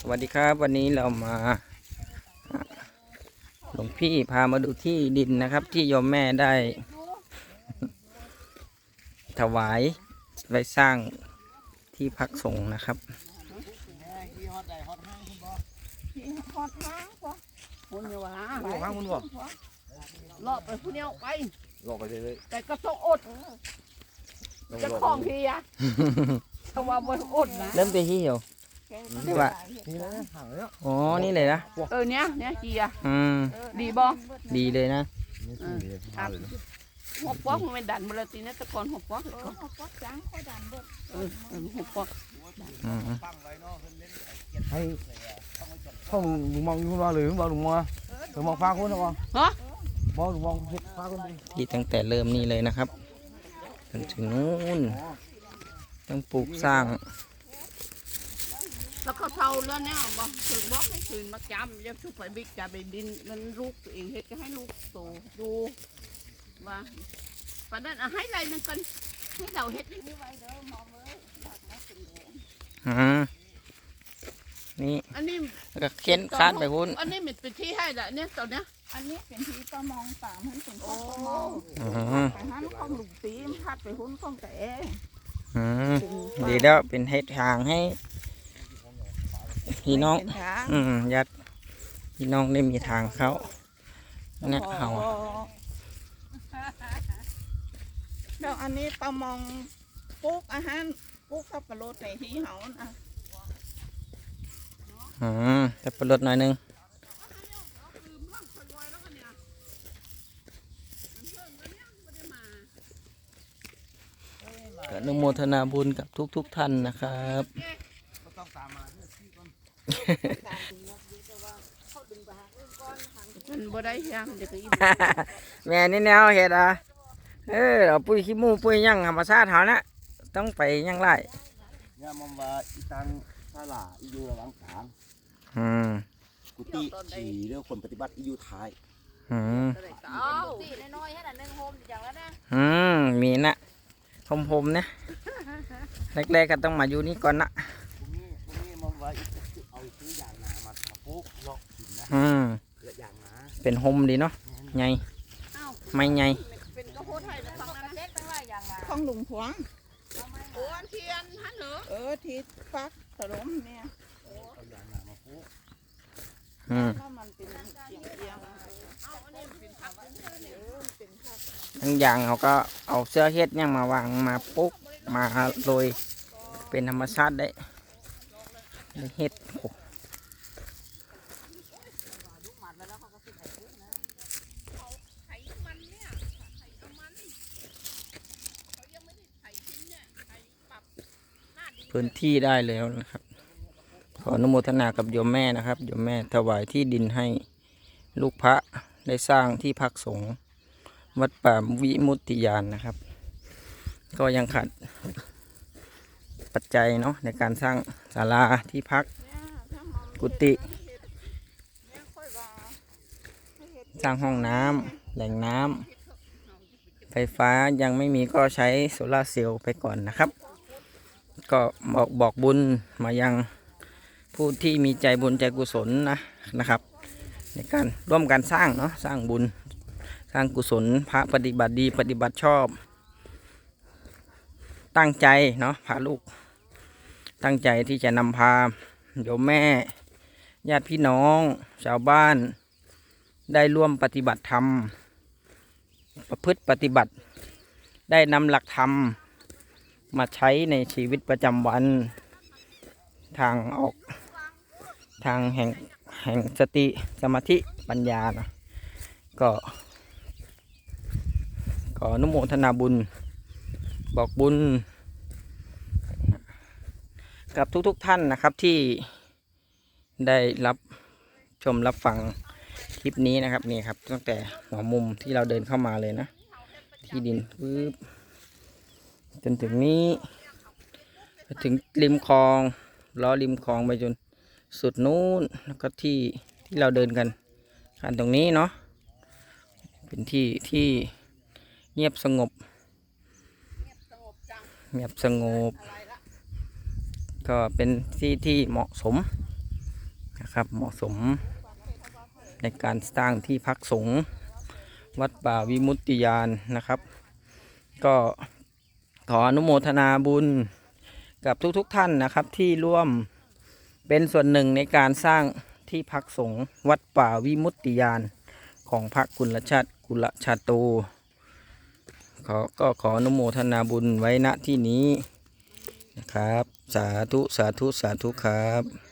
สวัสดีครับวันนี้เรามาหลวงพี่พามาดูที่ดินนะครับ ที่โยมแม่ได้ ถวายไว้สร้างที่พักสงฆ์นะครับที่ฮอดห้างปะคุณอย่าว่าโอ้ห้างคุณบ่เลาะไปผู้เดียวไปหลอกไปเลยแต่ก็ต้องอดลองจะหลอกคล้องทีอะถ้าว่าบ่อดนะเริ่มตีที่อยู่ ที่ว่านี่นะห่างเลยเนาะอ๋อ นี่เลยนะ เออเนี้ยเนี้ยจีอะอืม ดีบ่ดีเลยนะนี่สิเลยห่างเลยหัวป๊อกมันไม่ดันมาเลยตีนะแต่ก่อนหัวป๊อกเลยก่อนเขาก็จ้างเขาดันเบิดเออเออหัวป๊อกอืมให้ห้องลุงมองอยู่ว่าเลยลุงมองลุงมองลุงมองฟ้าคนนะบ่ฮะบ่ลุงมองเฮ็ดฟ้าคนดิที่ตั้งแต่เริ่มนี่เลยนะครับจนถึงนู้นต้องปลูกสร้าง แล้วเขาเท่าแล้วเนี่ยบ่ถึงบอกให้คืนมาจำจะชุบไปบิ๊กจะไปดินมันลูกตัวเองเฮ็ดก็ให้ลูกโตดูว่าปานนั้นอะให้ไรนึงกันให้เราเฮ็ดนี่ไว้เด้อมองเลยอืมนี่อันนี้แล้วก็เข็นคาดไปพุ่นอันนี้มันเป็นที่ให้ละเนี่ยตอนเนี้ยอันนี้เป็นที่ประมองตามให้เป็นข้อประมองอืมไปหันข้องหลุมตีมพัดไปหุ้นข้องแต่อืมดีแล้วเป็นให้ทางให้ พี่น้องเป็นทางอืมญาติพี่น้องได้มีทางเข้าเนี่ยเอาแล้วอันนี้ประมองปลูกอาหารปลูกข้าวปลาโรดในที่เฮานะอืมจะประลดหน่อยหนึงก็อนุโมทนาบุญกับทุกๆทท่านนะครับ มันบ่ได้ยังเด็กก็อีกแม่นี่แนวเห็ดอะเออเอาปุ้ยขี้หมูปุ้ยหยังธรรมชาติเขานะต้องไปหยังไรเนี่ยมันว่าอีตังศาลาอีอยู่ระหว่างกลางอืมกุฏิขี่เรื่องคนปฏิบัติอีอยู่ท้ายอืมเอาตีน้อยๆให้ดันหนึ่งโฮมอย่างแล้วนะอืมมีนะพมพมๆเนี่ยแรกๆก็ต้องมาอยู่นี่ก่อนนะ อืมและยางนาเป็นโฮมดีเนาะใหญ่เอาไม่ใหญ่เป็นกระโพดไทยนะฟังนะเล็กตั้งหลายอย่างละข้องหลุมพวงโอ้อันเทียนฮันเหรอเออที่ฟักสลมเนี่ยเอายางนามาปลูกอืมถ้ามันเป็นเสียงเอียงเอาอันนี้เป็นผักเป็นเพื่อนเนี่ยเออเป็นข้าวทั้งอย่างเขาก็เอาเสื้อเฮ็ดเนี่ยมาวางมาปุ๊กมาโรยเป็นธรรมชาติได้ได้เฮ็ดโอ้ ไถมันเนี่ยไถเอามันเขายังไม่ได้ไถทิ้งเนี่ยไถปรับหน้าดิน พื้นที่ได้แล้วนะครับ ขออนุโมทนากับโยมแม่นะครับโยมแม่ถวายที่ดินให้ลูกพระได้สร้างที่พักสงฆ์วัดป่าวิมุตติยานนะครับ ก็ยังขาดปัจจัยเนาะในการสร้างศาลาที่พักกุฏิสร้างห้องน้ำแหล่งน้ำไฟฟ้ายังไม่มีก็ใช้โซลาร์เซลล์ไปก่อนนะครับ ก็บอกบอกบุญมายังผู้ที่มีใจบุญใจกุศลนะนะครับ ในการร่วมกันสร้างเนาะสร้างบุญสร้างกุศลพระปฏิบัติดีปฏิบัติชอบ ตั้งใจเนาะพาลูก ตั้งใจที่จะนำพาโยมแม่ญาติพี่น้อง ชาวบ้าน ได้ร่วมปฏิบัติธรรม ประพฤติปฏิบัติ ได้นำหลักธรรม มาใช้ในชีวิตประจำวัน ทางออกทางแห่งแห่งสติสมาธิปัญญานะก็ขออนุโมทนาบุญ บอกบุญ กับทุกๆทท่านนะครับที่ได้รับชมรับฟังคลิปนี้นะครับนี่ครับ ตั้งแต่หัวมุมที่เราเดินเข้ามาเลยนะ ที่ดินปึ๊บ จนถึงนี้ไปถึงริมคลองล้อริมคลองไปจนสุดนู้นแล้วก็ที่ที่เราเดินกันกันตรงนี้เนาะเป็นที่ที่เงียบสงบเงียบสงบ ก็เป็นที่ที่เหมาะสมนะครับเหมาะสม ในการสร้างที่พักสงฆ์วัดป่าวิมุตติยานนะครับ ก็ ขออนุโมทนาบุญกับทุกๆทท่านนะครับ ที่ร่วมเป็นส่วนหนึ่งในการสร้างที่พักสงฆ์วัดป่าวิมุตติยานของพระกุลชาติกุลชาโตขอก็ขออนุโมทนาบุญไว้ณที่นี้นะครับ สาธุสาธุสาธุครับ